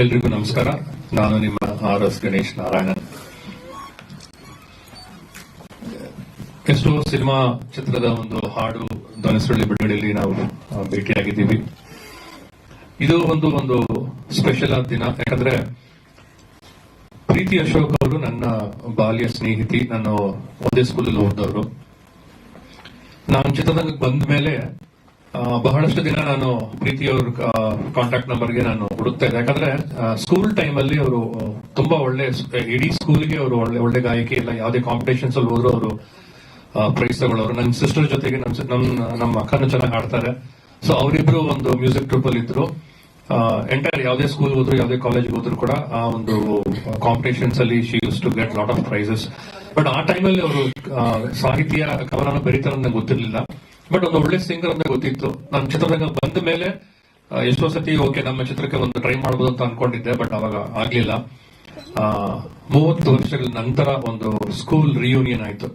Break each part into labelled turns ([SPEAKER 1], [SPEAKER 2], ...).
[SPEAKER 1] ಎಲ್ರಿಗೂ ನಮಸ್ಕಾರ. ನಾನು ನಿಮ್ಮ ಆರ್ ಎಸ್ ಗಣೇಶ್ ನಾರಾಯಣನ್. ಎಷ್ಟೋ ಸಿನಿಮಾ ಚಿತ್ರದ ಒಂದು ಹಾಡು ಧ್ವನಿಸುಳ್ಳಿ ಬಿಡುಗಡೆಯಲ್ಲಿ ನಾವು ಭೇಟಿಯಾಗಿದ್ದೀವಿ. ಇದು ಒಂದು ಒಂದು ಸ್ಪೆಷಲ್ ಆದ ದಿನ. ಯಾಕಂದ್ರೆ ಪ್ರೀತಿ ಅಶೋಕ್ ಅವರು ನನ್ನ ಬಾಲ್ಯ ಸ್ನೇಹಿತಿ, ನಾನು ಒಂದೇ ಸ್ಕೂಲಲ್ಲಿ ಓದಿದವರು. ನಾನು ಚಿತ್ರರಂಗಕ್ಕೆ ಬಂದ ಮೇಲೆ ಬಹಳಷ್ಟು ದಿನ ನಾನು ಪ್ರೀತಿಯವ್ರ ಕಾಂಟ್ಯಾಕ್ಟ್ ನಂಬರ್ಗೆ ನಾನು ಹುಡುಕ್ತಾ ಇದ್ದೆ ಯಾಕಂದ್ರೆ ಸ್ಕೂಲ್ ಟೈಮ್ ಅಲ್ಲಿ ಅವರು ತುಂಬಾ ಒಳ್ಳೆ ಇಡೀ ಸ್ಕೂಲ್ಗೆ ಅವರು ಒಳ್ಳೆ ಒಳ್ಳೆ ಗಾಯಕಿ ಇಲ್ಲ. ಯಾವುದೇ ಕಾಂಪಿಟೇಷನ್ಸ್ ಅಲ್ಲಿ ಹೋದ್ರು ಅವರು ಪ್ರೈಸ್ ತಗೊಳ್ಳೋರು. ನನ್ನ ಸಿಸ್ಟರ್ ಜೊತೆಗೆ ನಮ್ಮ ನಮ್ಮ ಅಕ್ಕನೂ ಚೆನ್ನಾಗಿ ಆಡ್ತಾರೆ ಸೊ ಅವರಿಬ್ರು ಒಂದು ಮ್ಯೂಸಿಕ್ ಟ್ರೂಪ್ ಅಲ್ಲಿ ಇದ್ರು. ಎಂಟೈರ್ ಯಾವುದೇ ಸ್ಕೂಲ್ ಹೋದ್ರು, ಯಾವುದೇ ಕಾಲೇಜ್ ಹೋದ್ರು ಕೂಡ ಆ ಒಂದು ಕಾಂಪಿಟೇಷನ್ಸ್ ಅಲ್ಲಿ she use to get lot of prizes but ಆ ಟೈಮಲ್ಲಿ ಅವರು ಸಾಹಿತ್ಯ ಕವನ ಬರೀತಾರೆ ಗೊತ್ತಿರಲಿಲ್ಲ. ಬಟ್ ಒಂದು ಒಳ್ಳೆ ಸಿಂಗರ್ ಅಂತ ಗೊತ್ತಿತ್ತು. ನಾನು ಚಿತ್ರರಂಗ ಬಂದ ಮೇಲೆ ಎಷ್ಟೋ ಸತಿ ಓಕೆ ನಮ್ಮ ಚಿತ್ರಕ್ಕೆ ಒಂದು ಟ್ರೈ ಮಾಡಬಹುದು ಅಂತ ಅನ್ಕೊಂಡಿದ್ದೆ ಬಟ್ ಅವಾಗ ಆಗ್ಲಿಲ್ಲ. ಮೂವತ್ತು ವರ್ಷಗಳ ನಂತರ ಒಂದು ಸ್ಕೂಲ್ ರಿಯೂನಿಯನ್ ಆಯ್ತು.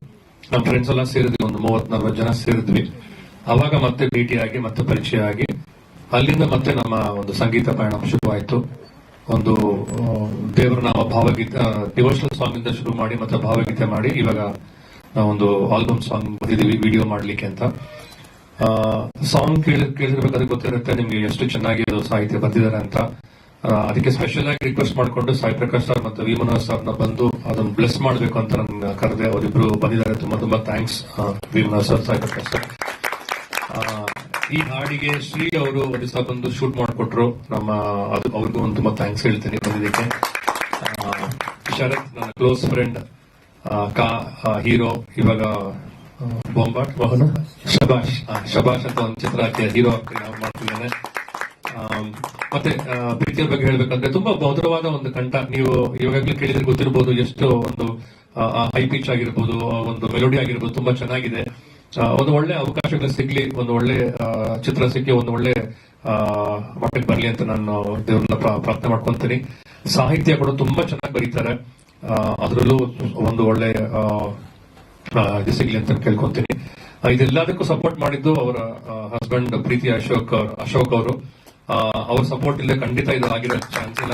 [SPEAKER 1] ನಮ್ಮ ಫ್ರೆಂಡ್ಸ್ ಎಲ್ಲ ಸೇರಿದ್ವಿ, ಒಂದು ಮೂವತ್ ನಲ್ವತ್ತು ಜನ ಸೇರಿದ್ವಿ. ಅವಾಗ ಮತ್ತೆ ಭೇಟಿಯಾಗಿ ಮತ್ತೆ ಪರಿಚಯ ಆಗಿ. ಅಲ್ಲಿಂದ ಮತ್ತೆ ನಮ್ಮ ಒಂದು ಸಂಗೀತ ಪಯಣ ಶುರುವಾಯಿತು. ಒಂದು ದೇವರ ನಾಮ ಭಾವಗೀತೆ ಡಿವೋಷನಲ್ ಸಾಂಗ್ ಇಂದ ಶುರು ಮಾಡಿ, ಮತ್ತೆ ಭಾವಗೀತೆ ಮಾಡಿ, ಇವಾಗ ಒಂದು ಆಲ್ಬಮ್ ಸಾಂಗ್ ಬಂದಿದ್ದೀವಿ ವಿಡಿಯೋ ಮಾಡ್ಲಿಕ್ಕೆ ಅಂತ. ಸಾಂಗ್ ಕೇಳಿ ಕೇಳಿರ್ಬೇಕಾದ್ರೆ ಗೊತ್ತಿರುತ್ತೆ ನಿಮ್ಗೆ ಎಷ್ಟು ಚೆನ್ನಾಗಿ ಅದು ಸಾಹಿತ್ಯ ಬಂದಿದ್ದಾರೆ ಅಂತ. ಅದಕ್ಕೆ ಸ್ಪೆಷಲ್ ಆಗಿ ರಿಕ್ವೆಸ್ಟ್ ಮಾಡಿಕೊಂಡು ಸಾಯಿ ಪ್ರಕಾಶ್ ಸರ್ ಮತ್ತು ವಿ ಮನೋಹರ್ ಸರ್ನ ಬಂದು ಅದನ್ನು ಬ್ಲೆಸ್ ಮಾಡಬೇಕು ಅಂತ ನನ್ನ ಕರೆದೆ. ಅವರಿಬ್ರು ಬಂದಿದ್ದಾರೆ. ತುಂಬಾ ತುಂಬಾ thanks V sir, Sai Prakash sir. ಈ ಹಾಡಿಗೆ ಶ್ರೀ ಅವರು ಒಡಿಸಾ ಬಂದು ಶೂಟ್ ಮಾಡಿಕೊಟ್ರು. ನಮ್ಮ, ಅದು ಅವ್ರಿಗೂ ಒಂದು ತುಂಬಾ ಥ್ಯಾಂಕ್ಸ್ ಹೇಳ್ತೀನಿ ಬಂದಿದ್ದಕ್ಕೆ. ಶರತ್, ನನ್ನ ಕ್ಲೋಸ್ ಫ್ರೆಂಡ್ ಕಾ ಹೀರೋ ಇವಾಗ ಬೊಂಬಾಟ್ ವಾಹನ ಶಬಾಷ್ ಶಬಾಷ್ ಅಂತ ಒಂದು ಚಿತ್ರ ಹಾಕಿ ಹೀರೋ ಮಾಡ್ತಿದ್ದಾನೆ. ಆಮ್, ಮತ್ತೆ ಆ, ಪ್ರೀತಿಯ ಬಗ್ಗೆ ಹೇಳ್ಬೇಕಂದ್ರೆ ತುಂಬಾ ಭದ್ರವಾದ ಒಂದು ಕಂಠ. ನೀವು ಇವಾಗಲೇ ಕೇಳಿದ್ರೆ ಗೊತ್ತಿರಬಹುದು ಎಷ್ಟು ಒಂದು ಹೈ ಪಿಚ್ ಆಗಿರ್ಬೋದು ಒಂದು ಮೆಲೋಡಿ ಆಗಿರ್ಬೋದು ತುಂಬಾ ಚೆನ್ನಾಗಿದೆ. ಒಂದು ಒಳ್ಳೆ ಅವಕಾಶಗಳು ಸಿಗ್ಲಿ ಒಂದು ಒಳ್ಳೆ ಚಿತ್ರ ಸಿಕ್ಕಿ ಒಂದು ಒಳ್ಳೆ ಮಟ್ಟಕ್ಕೆ ಬರ್ಲಿ ಅಂತ ನಾನು ದೇವ್ರನ್ನ ಪ್ರಾ- ಪ್ರಾರ್ಥನೆ ಮಾಡ್ಕೊಂತೀನಿ. ಸಾಹಿತ್ಯ ಕೂಡ ತುಂಬಾ ಚೆನ್ನಾಗಿ ಬರೀತಾರೆ. ಅದ್ರಲ್ಲೂ ಒಂದು ಒಳ್ಳೆ ಇದು ಸಿಗ್ಲಿ ಅಂತ ಕೇಳ್ಕೊಂತೀನಿ. ಇದೆಲ್ಲದಕ್ಕೂ ಸಪೋರ್ಟ್ ಮಾಡಿದ್ದು ಅವರ ಹಸ್ಬೆಂಡ್ ಪ್ರೀತಿ ಅಶೋಕ್ ಅಶೋಕ್ ಅವರು. ಅವ್ರ ಸಪೋರ್ಟ್ ಇಲ್ಲೇ ಖಂಡಿತ ಇದು ಆಗಿರೋ ಚಾನ್ಸ್ ಇಲ್ಲ.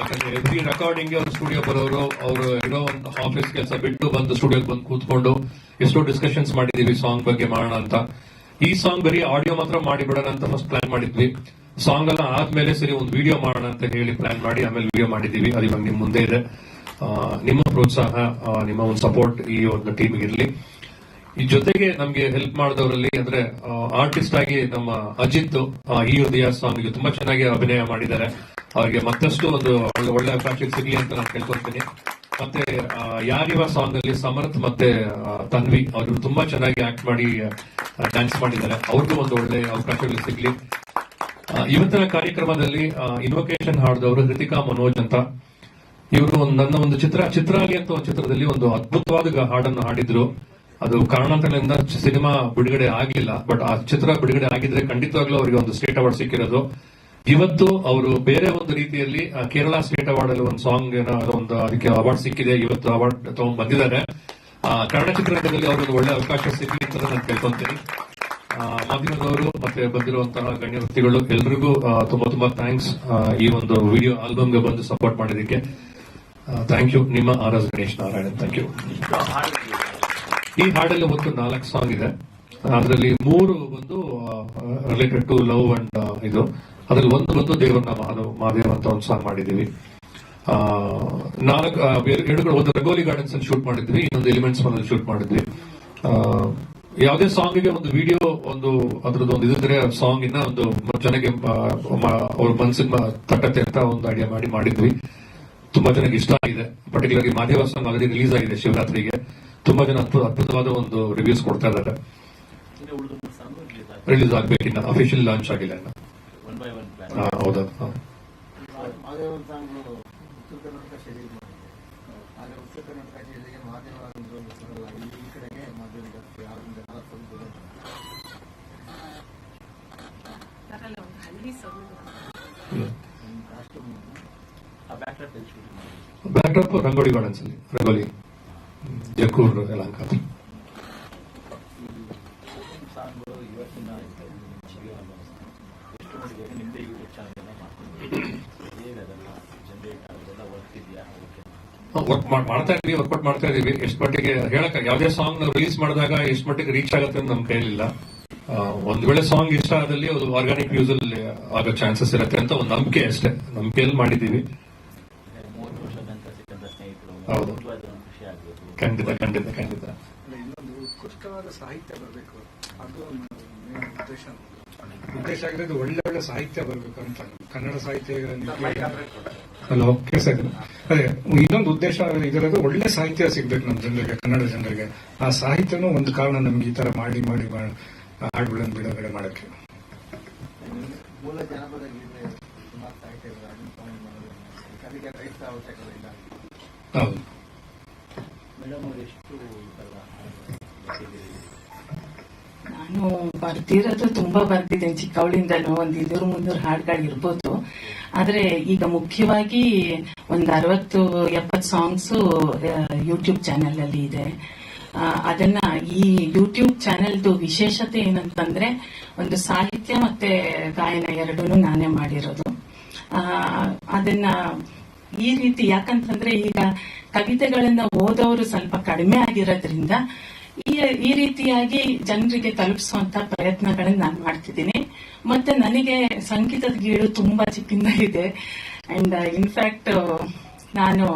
[SPEAKER 1] ಯಾಕಂದ್ರೆ ಎವ್ರಿ ರೆಕಾರ್ಡಿಂಗ್ ಅವ್ರ ಸ್ಟುಡಿಯೋ ಬರೋರು, ಅವರು ಇರೋ ಒಂದು ಆಫೀಸ್ ಕೆಲಸ ಬಿಟ್ಟು ಬಂದು ಸ್ಟುಡಿಯೋಗೆ ಬಂದು ಕೂತ್ಕೊಂಡು ಎಷ್ಟೋ ಡಿಸ್ಕಷನ್ಸ್ ಮಾಡಿದೀವಿ ಸಾಂಗ್ ಬಗ್ಗೆ ಮಾಡೋಣ ಅಂತ. ಈ ಸಾಂಗ್ ಬರೀ ಆಡಿಯೋ ಮಾತ್ರ ಮಾಡಿಬಿಡೋಣ ಅಂತ ಫಸ್ಟ್ ಪ್ಲಾನ್ ಮಾಡಿದ್ವಿ. ಸಾಂಗ್ ಎಲ್ಲ ಆದ್ಮೇಲೆ ಸರಿ ಒಂದು ವಿಡಿಯೋ ಮಾಡೋಣ ಅಂತ ಹೇಳಿ ಪ್ಲಾನ್ ಮಾಡಿ ಆಮೇಲೆ ವಿಡಿಯೋ ಮಾಡಿದೀವಿ. ಅದು ಇವಾಗ ನಿಮ್ ಮುಂದೆ ಇದೆ. ನಿಮ್ಮ ಪ್ರೋತ್ಸಾಹ ನಿಮ್ಮ ಒಂದು ಸಪೋರ್ಟ್ ಈ ಒಂದು ಟೀಮ್ಗೆ ಇರಲಿ. ಈ ಜೊತೆಗೆ ನಮ್ಗೆ ಹೆಲ್ಪ್ ಮಾಡಿದವರಲ್ಲಿ ಅಂದ್ರೆ ಆರ್ಟಿಸ್ಟ್ ಆಗಿ ನಮ್ಮ ಅಜಿತ್ ಈ ಹೃದಯ ಸಾಂಗ್ ತುಂಬಾ ಚೆನ್ನಾಗಿ ಅಭಿನಯ ಮಾಡಿದ್ದಾರೆ. ಅವರಿಗೆ ಮತ್ತಷ್ಟು ಒಂದು ಒಳ್ಳೆ ಅವಕಾಶ ಸಿಗ್ಲಿ ಅಂತ ನಾನು ಕೇಳ್ಕೊಳ್ತೀನಿ. ಮತ್ತೆ ಯಾರಿವ ಸಾಂಗ್ ಅಲ್ಲಿ ಸಮರ್ಥ್ ಮತ್ತೆ ತನ್ವಿ, ಅವರು ತುಂಬಾ ಚೆನ್ನಾಗಿ ಆಕ್ಟ್ ಮಾಡಿ ಡ್ಯಾನ್ಸ್ ಮಾಡಿದ್ದಾರೆ. ಅವ್ರಿಗೂ ಒಂದು ಒಳ್ಳೆ ಅವಕಾಶಗಳು ಸಿಗ್ಲಿ. ಇವತ್ತಿನ ಕಾರ್ಯಕ್ರಮದಲ್ಲಿ ಇನ್ವೊಕೇಶನ್ ಹಾಡಿದವರು ಹೃತಿಕಾ ಮನೋಜ್ ಅಂತ. ಇವರು ನನ್ನ ಒಂದು ಚಿತ್ರ, ಚಿತ್ರಾಲಿ ಅಂತ ಒಂದು ಚಿತ್ರದಲ್ಲಿ ಒಂದು ಅದ್ಭುತವಾದ ಹಾಡನ್ನು ಹಾಡಿದ್ರು. ಅದು ಕಾರಣಾಂತರಗಳಿಂದ ಸಿನಿಮಾ ಬಿಡುಗಡೆ ಆಗಿಲ್ಲ ಬಟ್ ಆ ಚಿತ್ರ ಬಿಡುಗಡೆ ಆಗಿದ್ರೆ ಖಂಡಿತವಾಗ್ಲೂ ಅವರಿಗೆ ಒಂದು ಸ್ಟೇಟ್ ಅವಾರ್ಡ್ ಸಿಕ್ಕಿರೋದು. ಇವತ್ತು ಅವರು ಬೇರೆ ಒಂದು ರೀತಿಯಲ್ಲಿ ಕೇರಳ ಸ್ಟೇಟ್ ಅವಾರ್ಡ್ ಅಲ್ಲಿ ಒಂದು ಸಾಂಗ್ ಏನೋ ಒಂದು ಅದಕ್ಕೆ ಅವಾರ್ಡ್ ಸಿಕ್ಕಿದೆ, ಇವತ್ತು ಅವಾರ್ಡ್ ತಗೊಂಡ್ ಬಂದಿದ್ದಾರೆ. ಕನ್ನಡ ಚಿತ್ರರಂಗದಲ್ಲಿ ಅವ್ರಿಗೆ ಒಳ್ಳೆ ಅವಕಾಶ ಸಿಗಲಿ ಅಂತ ನಾನು ಕೇಳ್ಕೊಂತೀನಿ. ಮಾಧ್ಯಮದವರು ಮತ್ತೆ ಬಂದಿರುವಂತಹ ಗಣ್ಯ ವ್ಯಕ್ತಿಗಳು, ಎಲ್ರಿಗೂ ತುಂಬಾ ತುಂಬಾ ಥ್ಯಾಂಕ್ಸ್ ಈ ಒಂದು ವಿಡಿಯೋ ಆಲ್ಬಮ್ಗೆ ಬಂದು ಸಪೋರ್ಟ್ ಮಾಡಿದ್ದಕ್ಕೆ. ಥ್ಯಾಂಕ್ ಯು ನಿಮ್ಮ R S Ganesh Narayan thank you ಈ ಹಾಡಲ್ಲಿ ಒಂದು ನಾಲ್ಕು ಸಾಂಗ್ ಇದೆ. ಅದರಲ್ಲಿ ಮೂರು ಬಂದು ರಿಲೇಟೆಡ್ ಟು ಲವ್ ಅಂಡ್ ಇದು. ಅದ್ರಲ್ಲಿ ಒಂದು ಬಂದು ದೇವರನ್ನ ಮಾದೇವ್ ಅಂತ ಒಂದು ಸಾಂಗ್ ಮಾಡಿದೀವಿ ನಾಲ್ಕು ಎರಡು ಒಂದು ರಂಗೋಲಿ ಗಾರ್ಡನ್ಸ್ ಅಲ್ಲಿ ಶೂಟ್ ಮಾಡಿದ್ವಿ, ಇನ್ನೊಂದು ಎಲಿಮೆಂಟ್ಸ್ ಅಲ್ಲಿ ಶೂಟ್ ಮಾಡಿದ್ವಿ. ಯಾವುದೇ ಸಾಂಗ್ಗೆ ಒಂದು ವಿಡಿಯೋ ಒಂದು ಅದ್ರದ್ದು ಒಂದು ಇದ್ರೆ ಸಾಂಗ್ ಇನ್ನ ಒಂದು ಜನಕ್ಕೆ ಅವ್ರ ಮನಸ್ಸಿಗೆ ಮ- ತಟ್ಟತ್ತೆ ಅಂತ ಒಂದು ಐಡಿಯಾ ಮಾಡಿ ಮಾಡಿದ್ವಿ. ತುಂಬಾ ಜನಕ್ಕೆ ಇಷ್ಟ ಆಗಿದೆ. Particularly Madeva song already release ಆಗಿದೆ ಶಿವರಾತ್ರಿಗೆ. ತುಂಬಾ ಜನ ಅದ್ಭುತ ಅದ್ಭುತವಾದ ಒಂದು ರಿವ್ಯೂಸ್ ಕೊಡ್ತಾ ಇದ್ದಾರೆ.
[SPEAKER 2] ರಿಲೀಸ್
[SPEAKER 1] ಆಗ್ಬೇಕಿನ್ನ ಅಫಿಷಿಯಲ್ ಲಾಂಚ್ ಆಗಿಲ್ಲ ಹೌದಾ ಹೌದಾ. ಹಾ.
[SPEAKER 3] ಮಾದೇವ ಸಾಂಗ್ ಉತ್ತರ ಕರ್ನಾಟಕ ಶೈಲಿಗೆ ಮಾಡಿದೆ ಆದರೆ ಉತ್ತರ ಕರ್ನಾಟಕ ಶೈಲಿಗೆ ಮಾದೇವ ಅಂದ್ರೆ ಈ ಕಡೆಗೆ ಮಾದೇವ ಜಾಸ್ತಿ ಯಾರಿಂದ
[SPEAKER 4] ಬರಲ್ಲ ಒಂದು ಹಳ್ಳಿ ಸೊಗಡು
[SPEAKER 3] ಕಾಸ್ಟ್ಯೂಮ್
[SPEAKER 2] ಆ ಬ್ಯಾಕ್ ಡ್ರಾಪ್ ಎಲ್ಲಿ ಶೂಟಿಂಗ್ ಮಾಡಿದ್ವಿ
[SPEAKER 1] ಬ್ಯಾಕ್ ಡ್ರಾಪ್ ರಂಗೋಲಿ ಗಾರ್ಡನ್ಸ್ ಅಲ್ಲಿ ರಂಗೋಲಿ. ಜಕ್ಕೂರ್ ಯಲಹಂಕ ವರ್ಕ್ ಮಾಡ್ತಾ ಇದೀವಿ ವರ್ಕೌಟ್ ಮಾಡ್ತಾ ಇದೀವಿ ಎಷ್ಟು ಮಟ್ಟಿಗೆ ಹೇಳಕ್ ಯಾವುದೇ ಸಾಂಗ್ ನಾವು ರಿಲೀಸ್ ಮಾಡಿದಾಗ ಎಷ್ಟು ಮಟ್ಟಿಗೆ ರೀಚ್ ಆಗುತ್ತೆ ಅಂತ ನಮ್ಮ ಕೈಲಿಲ್ಲ. ಒಂದ್ ವೇಳೆ ಸಾಂಗ್ ಇಷ್ಟ ಆದಲ್ಲಿ ಅದು ಆರ್ಗಾನಿಕ್ ಯೂಸ್ ಅಲ್ಲಿ ಆಗೋ ಚಾನ್ಸಸ್ ಇರುತ್ತೆ ಅಂತ ಒಂದು ನಂಬಿಕೆ ಅಷ್ಟೇ. ನಂಬಿಕೆಯಲ್ಲಿ ಮಾಡಿದೀವಿ
[SPEAKER 2] ಮೂವತ್ತು ವರ್ಷ ತನಕ ಸಿಕ್ಕಂತ ಸ್ನೇಹಿತರು
[SPEAKER 1] ಹೌದು.
[SPEAKER 2] ನಿಜವಾದ ಒಂದು ಖುಷಿ ಆಗ್ಬೇಕು
[SPEAKER 1] ಖಂಡಿತ ಖಂಡಿತ ಖಂಡಿತ
[SPEAKER 3] ಅಲ್ಲ, ಇನ್ನೊಂದು ಉತ್ಕೃಷ್ಟವಾದ ಸಾಹಿತ್ಯ ಬರಬೇಕು. ಅದು ಮೇನ್ ಉದ್ದೇಶ.
[SPEAKER 4] ಉದ್ದೇಶ ಆಗಿರೋದು ಒಳ್ಳೆ ಒಳ್ಳೆ ಸಾಹಿತ್ಯ ಬರಬೇಕು ಅಂತ. ಕನ್ನಡ ಸಾಹಿತ್ಯ ಹಲೋ ಕೇಳಿಸ್ತಾ? ಅದೇ ಇನ್ನೊಂದು ಉದ್ದೇಶ ಇದರದು ಒಳ್ಳೆ ಸಾಹಿತ್ಯ ಸಿಗ್ಬೇಕು ನಮ್ಮ ಜನರಿಗೆ ಕನ್ನಡ ಜನರಿಗೆ. ಆ ಸಾಹಿತ್ಯನೂ ಒಂದು ಕಾರಣ ನಮ್ಗೆ ಈ ತರ ಮಾಡಿ ಮಾಡಿ ಹಾಡುಗಳನ್ನು ಬಿಡುಗಡೆ ಮಾಡಕ್ಕೆ.
[SPEAKER 3] ಮೂಲ ಜನಪದ ಗೀತೆ ಸುಮಾರು ಸಾಹಿತ್ಯಗಳು ಅದನ್ನು ತಗೊಂಡು ಮಾಡೋದು ಅದಕ್ಕೆ ರೈತರ ಅವಶ್ಯಕತೆ ಇಲ್ಲ.
[SPEAKER 4] ಹೌದು.
[SPEAKER 2] ಮೇಡಮ್ ಅವ್ರು ಎಷ್ಟು?
[SPEAKER 5] ನಾನು ಬರ್ದಿರೋದು ತುಂಬಾ ಬರ್ದಿದ್ದೇನೆ ಚಿಕ್ಕವಳಿಂದನೂ ಒಂದ್ ಇದೂರು ಮುಂದೂರು ಹಾಡುಗಳು ಇರ್ಬೋದು. ಆದ್ರೆ ಈಗ ಮುಖ್ಯವಾಗಿ ಒಂದ್ ಅರವತ್ತು, ಎಪ್ಪತ್ತು ಸಾಂಗ್ಸ್ ಯೂಟ್ಯೂಬ್ ಚಾನೆಲ್ ಅಲ್ಲಿ ಇದೆ. ಅದನ್ನ ಈ ಯೂಟ್ಯೂಬ್ ಚಾನೆಲ್ದು ವಿಶೇಷತೆ ಏನಂತಂದ್ರೆ ಒಂದು ಸಾಹಿತ್ಯ ಮತ್ತೆ ಗಾಯನ ಎರಡೂ ನಾನೇ ಮಾಡಿರೋದು. ಅದನ್ನ ಈ ರೀತಿ ಯಾಕಂತಂದ್ರೆ ಈಗ ಕವಿತೆಗಳನ್ನ ಓದೋರು ಸ್ವಲ್ಪ ಕಡಿಮೆ ಆಗಿರೋದ್ರಿಂದ ಈ ಈ ರೀತಿಯಾಗಿ ಜನರಿಗೆ ತಲುಪಿಸುವಂತ ಪ್ರಯತ್ನಗಳನ್ನ ನಾನು ಮಾಡ್ತಿದ್ದೀನಿ. ಮತ್ತೆ ನನಗೆ ಸಂಗೀತದ ಗೀಳು ತುಂಬಾ ಚಿಕ್ಕಿಂದ ಇದೆ ಅಂಡ್ ಇನ್ಫ್ಯಾಕ್ಟ್ ನಾನು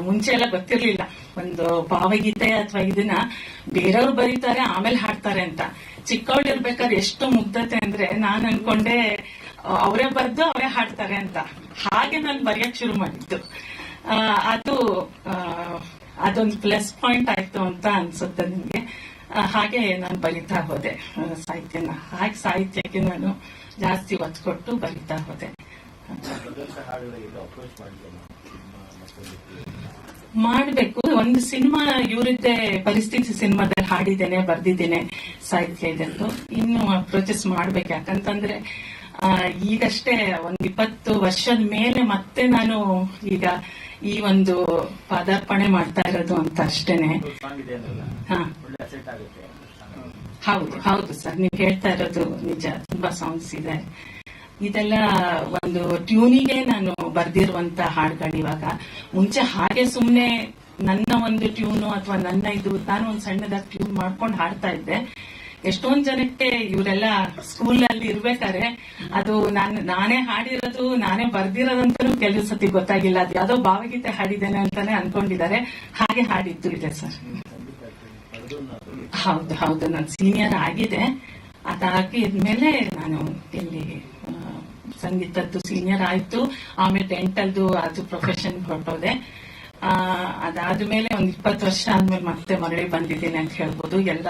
[SPEAKER 5] ಮುಂಚೆ ಎಲ್ಲ ಗೊತ್ತಿರ್ಲಿಲ್ಲ. ಒಂದು ಭಾವಗೀತೆ ಅಥವಾ ಇದನ್ನ ಬೇರೆಯವ್ರು ಬರೀತಾರೆ, ಆಮೇಲೆ ಹಾಡ್ತಾರೆ ಅಂತ. ಚಿಕ್ಕವಳಿರ್ಬೇಕಾದ್ರೆ ಎಷ್ಟು ಮುಗ್ಧತೆ ಅಂದ್ರೆ ನಾನ್ ಅನ್ಕೊಂಡೆ ಅವರೇ ಬರೆದು ಅವರೇ ಹಾಡ್ತಾರೆ ಅಂತ. ಹಾಗೆ ನಾನು ಬರೆಯಕ್ ಶುರು ಮಾಡಿದ್ದು. ಅದು ಅದೊಂದು ಪ್ಲಸ್ ಪಾಯಿಂಟ್ ಆಯ್ತು ಅಂತ ಅನ್ಸುತ್ತೆ ನಿಮ್ಗೆ. ಹಾಗೆ ನಾನು ಬರಿತಾ ಹೋದೆ ಸಾಹಿತ್ಯನ. ಹಾಗೆ ಸಾಹಿತ್ಯಕ್ಕೆ ನಾನು ಜಾಸ್ತಿ ಒತ್ತು ಕೊಟ್ಟು ಬರಿತಾ ಹೋದೆ. ಮಾಡ್ಬೇಕು. ಒಂದು ಸಿನಿಮಾ ಇವರದ್ದೇ ಪರಿಸ್ಥಿತಿ ಸಿನಿಮಾದಲ್ಲಿ ಹಾಡಿದ್ದೇನೆ, ಬರ್ದಿದ್ದೇನೆ ಸಾಹಿತ್ಯ ಇದೆಲ್ಲ ಇನ್ನು ಅಪ್ರೋಚಸ್ ಮಾಡ್ಬೇಕು. ಯಾಕಂತಂದ್ರೆ ಈಗಷ್ಟೇ ಒಂದ್ ಇಪ್ಪತ್ತು ವರ್ಷದ ಮೇಲೆ ಮತ್ತೆ ನಾನು ಈಗ ಈ ಒಂದು ಪಾದಾರ್ಪಣೆ ಮಾಡ್ತಾ ಇರೋದು ಅಂತ ಅಷ್ಟೇನೆ. ಹೌದು ಹೌದು ಸರ್ ನೀವು ಹೇಳ್ತಾ ಇರೋದು ನಿಜ. ತುಂಬಾ ಸಾಂಗ್ಸ್ ಇದೆ. ಇದೆಲ್ಲ ಒಂದು ಟ್ಯೂನಿಗೆ ನಾನು ಬರ್ದಿರುವಂತ ಹಾಡುಗಳು ಇವಾಗ. ಮುಂಚೆ ಹಾಗೆ ಸುಮ್ನೆ ನನ್ನ ಒಂದು ಟ್ಯೂನು ಅಥವಾ ನನ್ನ ಇದು ನಾನು ಒಂದು ಸಣ್ಣದಾಗಿ ಟ್ಯೂನ್ ಮಾಡ್ಕೊಂಡು ಹಾಡ್ತಾ ಇದ್ದೆ. ಎಷ್ಟೊಂದ್ ಜನಕ್ಕೆ ಇವರೆಲ್ಲ ಸ್ಕೂಲ್ ಅಲ್ಲಿ ಇರ್ಬೇಕಾದ್ರೆ ಅದು ನಾನು, ನಾನೇ ಹಾಡಿರೋದು, ನಾನೇ ಬರ್ದಿರೋದಂತೂ ಕೆಲವು ಸತಿ ಗೊತ್ತಾಗಿಲ್ಲ. ಅದು ಯಾವುದೋ ಭಾವಗೀತೆ ಹಾಡಿದ್ದೇನೆ ಅಂತಾನೆ ಅನ್ಕೊಂಡಿದ್ದಾರೆ. ಹಾಗೆ ಹಾಡಿದ್ದು ಇದೆ ಸರ್. ಹೌದು ಹೌದು. ನಾನು ಸೀನಿಯರ್ ಆಗಿದೆ. ಅದಾಗಿದ್ಮೇಲೆ ನಾನು ಇಲ್ಲಿ ಸಂಗೀತದ್ದು ಸೀನಿಯರ್ ಆಯ್ತು. ಆಮೇಲೆ ಡೆಂಟಲ್ದು ಅದು ಪ್ರೊಫೆಷನ್ ಹೊರಟೋದೆ ಅದಾದ್ಮೇಲೆ ಒಂದ್ ಇಪ್ಪತ್ತು ವರ್ಷ ಆದ್ಮೇಲೆ ಮತ್ತೆ ಮರಳಿ ಬಂದಿದ್ದೀನಿ ಅಂತ ಹೇಳ್ಬೋದು. ಎಲ್ಲ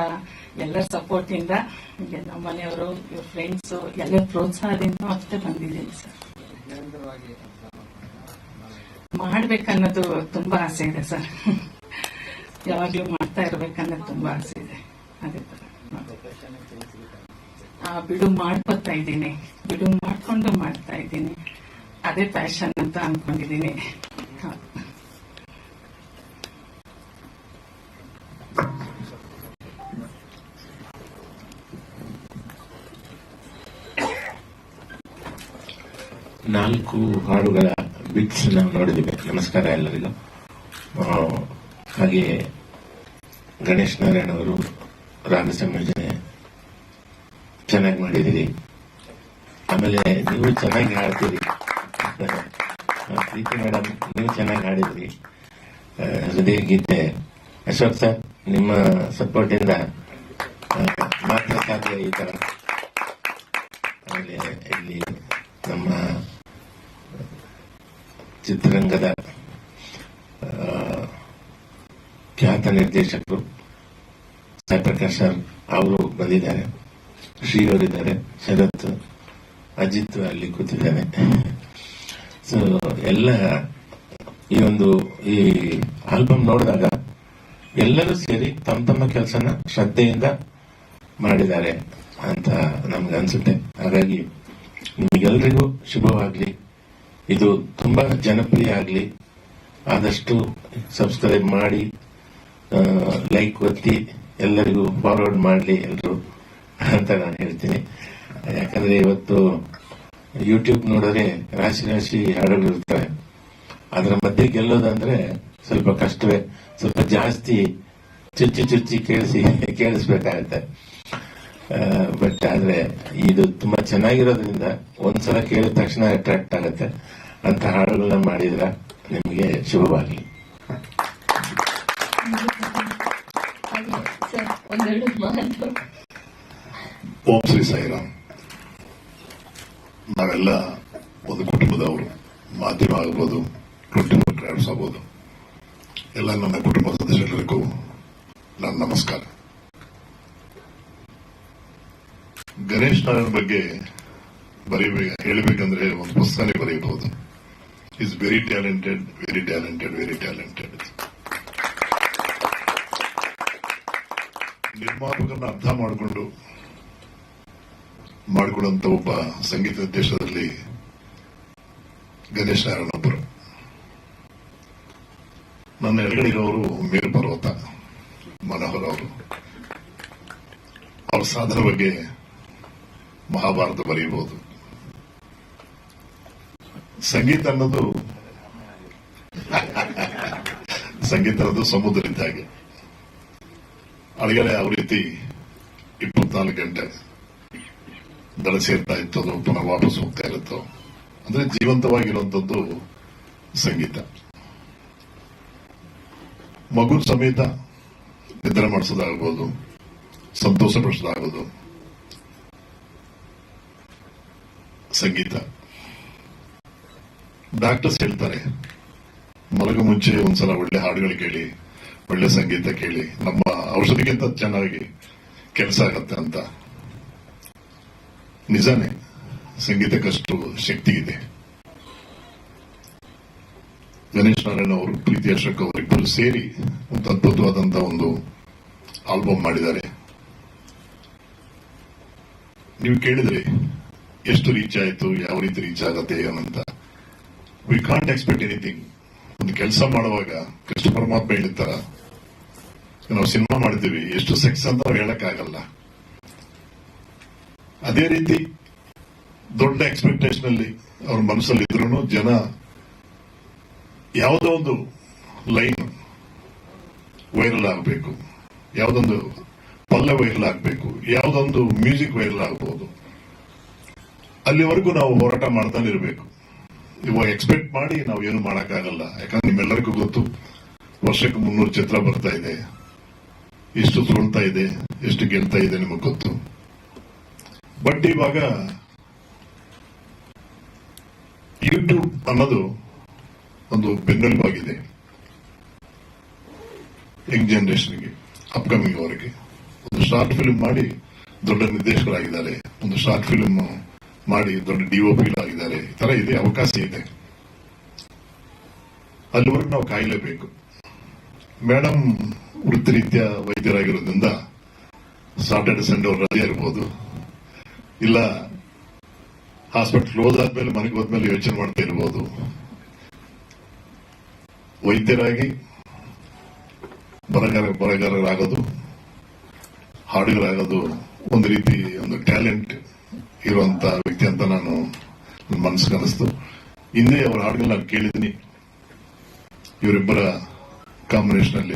[SPEAKER 5] ಎಲ್ಲರ ಸಪೋರ್ಟ್ ಇಂದ ಹೀಗೆ ನಮ್ಮ ಮನೆಯವರು ಇವ್ರ ಫ್ರೆಂಡ್ಸ್ ಎಲ್ಲರ ಪ್ರೋತ್ಸಾಹದಿಂದ ಅಷ್ಟೇ ಬಂದಿದ್ದೀನಿ ಸರ್. ಮಾಡ್ಬೇಕನ್ನೋದು ತುಂಬಾ ಆಸೆ ಇದೆ ಸರ್. ಯಾವಾಗ್ಲೂ ಮಾಡ್ತಾ ಇರ್ಬೇಕನ್ನೋದು ತುಂಬಾ ಆಸೆ ಇದೆ. ಅದೇ ತರ ಬಿಡು ಮಾಡ್ಕೊತಾ ಇದ್ದೀನಿ. ಬಿಡು ಮಾಡ್ಕೊಂಡು ಮಾಡ್ತಾ ಇದ್ದೀನಿ. ಅದೇ ಪ್ಯಾಷನ್ ಅಂತ ಅನ್ಕೊಂಡಿದ್ದೀನಿ.
[SPEAKER 6] ನಾಲ್ಕು ಹಾಡುಗಳ ಬಿಟ್ಸ್ ನಾವು ನೋಡಿದ್ದೇವೆ ನಮಸ್ಕಾರ ಎಲ್ಲರಿಗೂ. ಹಾಗೆ ಗಣೇಶ್ ನಾರಾಯಣ್ ಅವರು ರಾಗ ಸಂಯೋಜನೆ ಚೆನ್ನಾಗಿ ಮಾಡಿದಿರಿ ಆಮೇಲೆ ನೀವು ಚೆನ್ನಾಗಿ ಹಾಡ್ತೀರಿ. ಪ್ರೀತಿ ಮೇಡಮ್, ನೀವು ಚೆನ್ನಾಗಿ ಹಾಡಿದ್ರಿ. ಹೃದಯ ಗೀತೆ. ಅಶೋಕ್ ಸರ್, ನಿಮ್ಮ ಸಪೋರ್ಟಿಂದ ಮಾತ್ರ ಸಾಧ್ಯ ಈ ತರ ಆಮೇಲೆ ಇಲ್ಲಿ ನಮ್ಮ ಚಿತ್ರರಂಗದ ಖ್ಯಾತ ನಿರ್ದೇಶಕರು ಸಾಯಿ ಪ್ರಕಾಶ್ ಸರ್ ಅವರು ಬಂದಿದ್ದಾರೆ ಶ್ರೀ ಅವರಿದ್ದಾರೆ ಶರತ್, ಅಜಿತ್ ಅಲ್ಲಿ ಕೂತಿದ್ದಾರೆ. ಸೊ ಎಲ್ಲ ಈ ಒಂದು ಈ ಆಲ್ಬಮ್ ನೋಡಿದಾಗ ಎಲ್ಲರೂ ಸೇರಿ ತಮ್ಮ ತಮ್ಮ ಕೆಲಸನ ಶ್ರದ್ಧೆಯಿಂದ ಮಾಡಿದ್ದಾರೆ ಅಂತ ನಮ್ಗೆ ಅನ್ಸುತ್ತೆ. ಹಾಗಾಗಿ ನಿಮಗೆಲ್ರಿಗೂ ಶುಭವಾಗ್ಲಿ. ಇದು ತುಂಬಾ ಜನಪ್ರಿಯ ಆಗಲಿ. ಆದಷ್ಟು ಸಬ್ಸ್ಕ್ರೈಬ್ ಮಾಡಿ ಲೈಕ್ ಒತ್ತಿ, ಎಲ್ಲರಿಗೂ ಫಾರ್ವರ್ಡ್ ಮಾಡಲಿ ಎಲ್ಲರೂ ಅಂತ ನಾನು ಹೇಳ್ತೀನಿ. ಯಾಕಂದ್ರೆ ಇವತ್ತು ಯೂಟ್ಯೂಬ್ ನೋಡಿದ್ರೆ ರಾಶಿ ರಾಶಿ ಹಾಡುಗಳು ಇರ್ತವೆ ಅದರ ಮಧ್ಯೆ ಗೆಲ್ಲೋದಂದ್ರೆ ಸ್ವಲ್ಪ ಕಷ್ಟವೇ. ಸ್ವಲ್ಪ ಜಾಸ್ತಿ ಚುಚ್ಚಿ ಚುಚ್ಚಿ ಕೇಳಿಸಿ, ಕೇಳಿಸ್ಬೇಕಾಗತ್ತೆ. ಬಟ್ ಆದ್ರೆ ಇದು ತುಂಬಾ ಚೆನ್ನಾಗಿರೋದ್ರಿಂದ ಒಂದ್ಸಲ ಕೇಳಿದ ತಕ್ಷಣ ಅಟ್ರಾಕ್ಟ್ ಆಗುತ್ತೆ. ಅಂತ ಹಾಡುಗಳನ್ನ ಮಾಡಿದ್ರ ನಿಮಗೆ ಶುಭವಾಗಲಿ.
[SPEAKER 7] ಓಂ ಶ್ರೀ ಸಾಯಿರಾಮ್. ನಾವೆಲ್ಲ ಒಂದು ಕುಟುಂಬದವರು, ಮಾಧ್ಯಮ ಆಗ್ಬೋದು, ಟ್ವೆಂಟಿ ಫೋರ್ ಆಗ್ಬೋದು. ಎಲ್ಲ ನನ್ನ ಕುಟುಂಬ ಸದಸ್ಯರಿಗೂ ನನ್ನ ನಮಸ್ಕಾರ. ಗಣೇಶ್ ನಾರಾಯಣ್ ಬಗ್ಗೆ ಬರೀಬೇಕು ಹೇಳಬೇಕಂದ್ರೆ ಒಂದು ಪುಸ್ತಕನೇ ಬರೆಯಬಹುದು is very talented very talented very talented ನಿರ್ಮಾಪಕರನ್ನ ಅರ್ಥ ಮಾಡಿಕೊಂಡು ಮಾಡಿಕೊಡುವಂತ ಒಬ್ಬ ಸಂಗೀತ ದೇಶದಲ್ಲಿ ಗಣೇಶ್ ನಾರಾಯಣ ಒಬ್ಬರು ನನ್ನ ಎರಡಿರೋರು ಮೇರು ಪರ್ವತ ಮನೋಹರ್ ಅವರು. ಅವ್ರ ಸಾಧನೆ ಬಗ್ಗೆ ಮಹಾಭಾರತ ಬರೆಯಬಹುದು. ಸಂಗೀತ ಅನ್ನೋದು ಸಂಗೀತ ಅನ್ನೋದು ಸಮುದ್ರ ಇದ್ದ ಹಾಗೆ. ಅಳಗಡೆ ಯಾವ ರೀತಿ ಇಪ್ಪತ್ನಾಲ್ಕು ಗಂಟೆ ದಡ ಸೇರ್ತಾ ಇತ್ತು, ಅದು ಪುನಃ ವಾಪಸ್ ಹೋಗ್ತಾ ಇರುತ್ತೋ. ಅಂದ್ರೆ ಜೀವಂತವಾಗಿರುವಂತದ್ದು ಸಂಗೀತ. ಮಗು ಸಮೇತ ನಿದ್ರೆ ಮಾಡಿಸೋದಾಗ್ಬೋದು, ಸಂತೋಷ ಪಡಿಸೋದಾಗೋದು ಸಂಗೀತ. ಡಾಕ್ಟರ್ಸ್ ಹೇಳ್ತಾರೆ, ಮಲಗ ಮುಂಚೆ ಒಂದ್ಸಲ ಒಳ್ಳೆ ಹಾಡುಗಳು ಕೇಳಿ, ಒಳ್ಳೆ ಸಂಗೀತ ಕೇಳಿ, ನಮ್ಮ ಔಷಧಿಗಿಂತ ಚೆನ್ನಾಗಿ ಕೆಲಸ ಆಗತ್ತೆ ಅಂತ. ನಿಜಾನೇ, ಸಂಗೀತಕ್ಕಷ್ಟು ಶಕ್ತಿ ಇದೆ. ಗಣೇಶ್ ನಾರಾಯಣ ಅವರು, ಪ್ರೀತಿ ಅಶೋಕ್ ಅವರಿಬ್ಬರು ಸೇರಿ ಒಂದು ಅದ್ಭುತವಾದಂತಹ ಒಂದು ಆಲ್ಬಮ್ ಮಾಡಿದ್ದಾರೆ. ನೀವು ಕೇಳಿದ್ರಿ ಎಷ್ಟು ರೀಚ್ ಆಯಿತು, ಯಾವ ರೀತಿ ರೀಚ್ ಆಗತ್ತೆ ಏನಂತ. ವಿ ಕಾಂಟ್ ಎಕ್ಸ್ಪೆಕ್ಟ್ ಎನಿಥಿಂಗ್ ಒಂದು ಕೆಲಸ ಮಾಡುವಾಗ ಕೃಷ್ಣ ಪರಮಾತ್ಮ ಹೇಳಿರ್ತಾರ ನಾವು ಸಿನಿಮಾ ಮಾಡಿದ್ದೀವಿ, ಎಷ್ಟು ಸೆಕ್ಸ್ ಅಂತ ನಾವು ಹೇಳಕ್ಕಾಗಲ್ಲ. ಅದೇ ರೀತಿ ದೊಡ್ಡ ಎಕ್ಸ್ಪೆಕ್ಟೇಷನ್ ಅಲ್ಲಿ ಅವ್ರ ಮನಸ್ಸಲ್ಲಿ ಇದ್ರು ಜನ ಯಾವುದೋ ಒಂದು ಲೈನ್ ವೈರಲ್ ಆಗಬೇಕು. ಯಾವುದೊಂದು ಪಲ್ಯ ವೈರಲ್ ಆಗಬೇಕು. ಯಾವುದೊಂದು ಮ್ಯೂಸಿಕ್ ವೈರಲ್ ಆಗಬಹುದು ಅಲ್ಲಿವರೆಗೂ ನಾವು ಹೋರಾಟ ಮಾಡ್ತಾನೆ ಇರಬೇಕು ಇವಾಗ ಎಕ್ಸ್ಪೆಕ್ಟ್ ಮಾಡಿ ನಾವು ಏನು ಮಾಡಕ್ಕಾಗಲ್ಲ. ಯಾಕಂದ್ರೆ ನಿಮ್ಮೆಲ್ಲರಿಗೂ ಗೊತ್ತು, ವರ್ಷಕ್ಕೆ ಮುನ್ನೂರು ಚಿತ್ರ ಬರ್ತಾ ಇದೆ. ಎಷ್ಟು ತೋಳ್ತಾ ಇದೆ, ಎಷ್ಟು ಗೆಲ್ತಾ ಇದೆ ನಿಮಗೆ ಗೊತ್ತು. ಬಟ್ ಇವಾಗ ಯೂಟ್ಯೂಬ್ ಅನ್ನೋದು ಒಂದು ಬೆನ್ನೆಲುಬಾಗಿದೆ ಯಂಗ್ ಜನರೇಷನ್ಗೆ ಅಪ್ಕಮಿಂಗ್ ಅವರಿಗೆ. ಒಂದು ಶಾರ್ಟ್ ಫಿಲ್ಮ್ ಮಾಡಿ, ದೊಡ್ಡ ನಿರ್ದೇಶಕರಾಗಿದ್ದಾರೆ. ಒಂದು ಶಾರ್ಟ್ ಫಿಲ್ಮ್ ಮಾಡಿ ದೊಡ್ಡ ಡಿಒಪಿ ಆಗಿದ್ದಾರೆ ಈ ತರ ಇದೆ, ಅವಕಾಶ ಇದೆ. ಅಲ್ಲಿವರೆಗೂ ನಾವು ಕಾಯಲೇಬೇಕು. ಮೇಡಮ್ ವೃತ್ತಿರೀತ್ಯ ವೈದ್ಯರಾಗಿರೋದ್ರಿಂದ ಸಾಟರ್ಡೆ ಸಂಡೇ ಅವ್ರು ರಜೆ ಇರ್ಬೋದು ಇಲ್ಲ ಹಾಸ್ಪಿಟಲ್ ಕ್ಲೋಸ್ ಆದ್ಮೇಲೆ ಮನೆಗೆ ಹೋದ್ಮೇಲೆ ಯೋಚನೆ ಮಾಡ್ತಾ ಇರ್ಬೋದು. ವೈದ್ಯರಾಗಿ ಬರಗಾರ ಬರಗಾರರಾಗೋದು ಹಾಡುಗರಾಗೋದು ಒಂದು ರೀತಿ ಒಂದು ಟ್ಯಾಲೆಂಟ್ ಇರುವಂತ ವ್ಯಕ್ತಿ ಅಂತ ನಾನು ಮನಸ್ಸು ಮನಸ್ಸಿಗೆ ಹಿಂದೆ ಅವರ ಹಾಡುಗಳನ್ನ ನಾನು ಕೇಳಿದ್ದೀನಿ. ಇವರಿಬ್ಬರ ಕಾಂಬಿನೇಷನ್ ಅಲ್ಲಿ